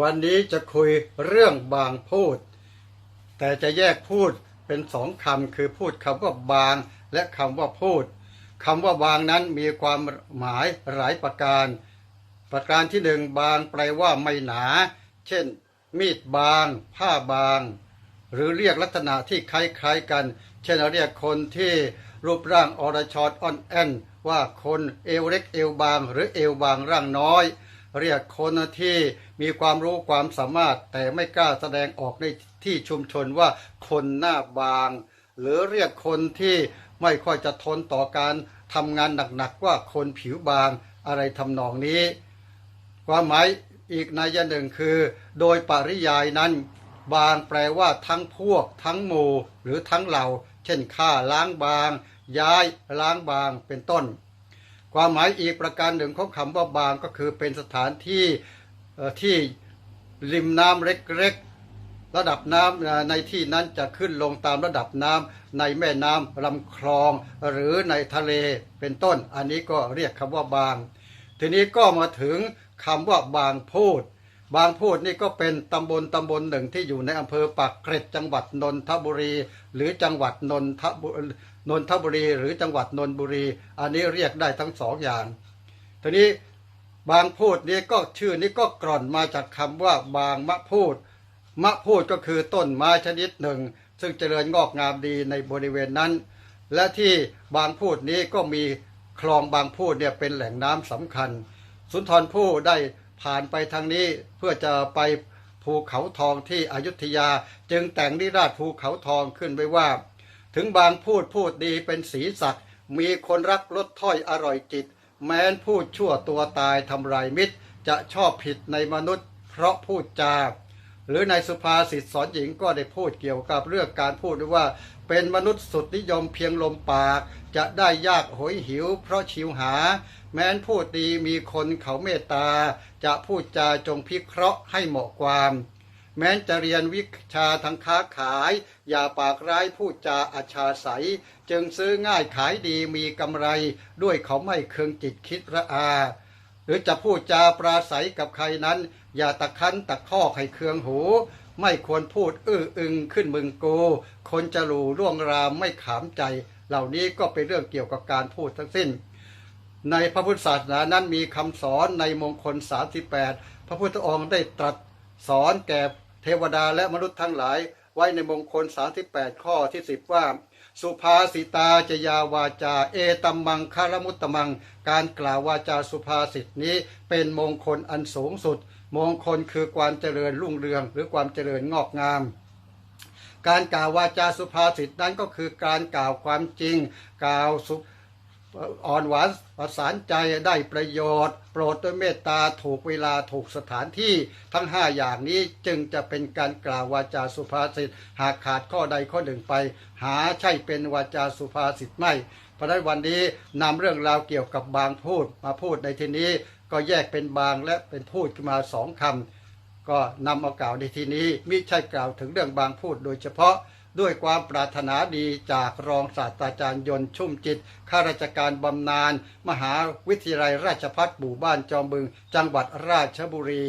วันนี้จะคุยเรื่องบางพูด แต่จะแยกพูดเป็นสองคำคือพูดคำว่าบางและคำว่าพูดคำว่าบางนั้นมีความหมายหลายประการ ประการที่หนึ่งบางแปลว่าไม่หนา เช่น มีดบาง ผ้าบาง หรือเรียกลักษณะที่คล้ายๆกัน เช่นเรียกคนที่รูปร่างอรชรอ่อนแอนว่าคนเอวเล็กเอวบาง หรือเอวบางร่างน้อย เรียกคนที่มีความรู้ความสามารถ แต่ไม่กล้าแสดงออกในที่ชุมชนว่าคนหน้าบาง หรือเรียกคนที่ไม่ค่อยจะทนต่อการทำงานหนักๆว่าคนผิวบางอะไรทำนองนี้ ความหมายอีกนัยหนึ่งคือ โดยปริยายนั้น บางแปลว่าทั้งพวก ทั้งหมู่หรือทั้งเหล่า เช่นฆ่าล้างบาง ย้ายล้างบางเป็นต้น ความหมายอีกประการหนึ่งของคำว่าบางก็คือเป็นสถานที่ที่ริมน้ำเล็กๆ ระดับน้ำในที่นั้นจะขึ้นลงตามระดับน้ำในแม่น้ำลำคลองหรือในทะเลเป็นต้น อันนี้ก็เรียกคำว่าบาง ทีนี้ก็มาถึงคำว่าบางพูด บางพูดนี่ก็เป็นตำบลตำบลหนึ่งที่อยู่ในอำเภอปากเกร็ดจังหวัดนนทบุรี หรือจังหวัดนนทบุนนทบุรี หรือจังหวัดนนทบุรี อันนี้เรียกได้ทั้งสองอย่างทีนี้บางพูดนี้ก็ชื่อนี้ก็กร่อนมาจากคำว่าบางมะพูด มะพูดก็คือต้นไม้ชนิดหนึ่ง ซึ่งเจริญงอกงามดีในบริเวณนั้น และที่บางพูดนี้ก็มีคลองบางพูดเนี่ยเป็นแหล่งน้ำสำคัญ สุนทรภู่ได้ ผ่านไปทางนี้เพื่อจะไปภูเขาทองที่อยุธยา จึงแต่งนิราชภูเขาทองขึ้นไว้ว่า ถึงบางพูดพูดดีเป็นสีสักดิ์มีคนรักลดถ้อยอร่อยจิต แม้นพูดชั่วตัวตายทำลายมิตร จะชอบผิดในมนุษย์ เพราะพูดจา หรือในสุภาษิตสอนหญิงก็ได้พูดเกี่ยวกับเรื่องการพูดด้วยว่า เป็นมนุษย์สุดนิยมเพียงลมปาก จะได้ยากโหยหิว เพราะชิวหา แม้นพูดดีมีคนเขาเมตตา จะพูดจาจงพิเคราะห์ให้เหมาะความ แม้นจะเรียนวิชาทางค้าขาย อย่าปากร้ายพูดจาอาชาใสจึงซื้อง่ายขายดีมีกำไร ด้วยเขาไม่เคืองจิตคิดระอา หรือจะพูดจาปราศัยกับใครนั้น อย่าตะคั้นตะคอให้เคืองหู ไม่ควรพูดอื้ออึงขึ้นมึงกูคนจะหลูล่วงรามไม่ขามใจ เหล่านี้ก็เป็นเรื่องเกี่ยวกับการพูดทั้งสิ้น ในพระพุทธศาสนานั้นมีคำสอนในมงคล 38 พระพุทธองค์ได้ตรัสสอนแก่เทวดาและมนุษย์ทั้งหลาย ไว้ในมงคล38ข้อที่ 10 ว่า สุภาสิตาจยาวาจา เอตัมมังคารมุตตมัง การกล่าววาจาสุภาษิตนี้เป็นมงคลอันสูงสุด มงคลคือความเจริญรุ่งเรือง หรือความเจริญงอกงามการกล่าววาจาสุภาษิตนั้นก็คือการกล่าวความจริง กล่าวสุ อ่อนหวานประสานใจได้ประโยชน์ โปรดด้วยเมตตาถูกเวลาถูกสถานที่ทั้งห้าอย่างนี้จึงจะเป็นการกล่าววาจาสุภาษิตหากขาดข้อใดข้อหนึ่งไป หาใช่เป็นวาจาสุภาษิตไม่เพราะฉะนั้นวันนี้นำเรื่องราวเกี่ยวกับบางพูดมาพูดในที่นี้ก็แยกเป็นบางและเป็นพูดขึ้นมาสองคำก็นำเอากล่าวในที่นี้มิใช่กล่าวถึงเรื่องบางพูดโดยเฉพาะ ด้วยความปรารถนาดีจากรองศาสตราจารย์ยนต์ชุ่มจิตข้าราชการบำนาญมหาวิทยาลัยราชพัฒบู่บ้านจอมบึง จังหวัดราชบุรี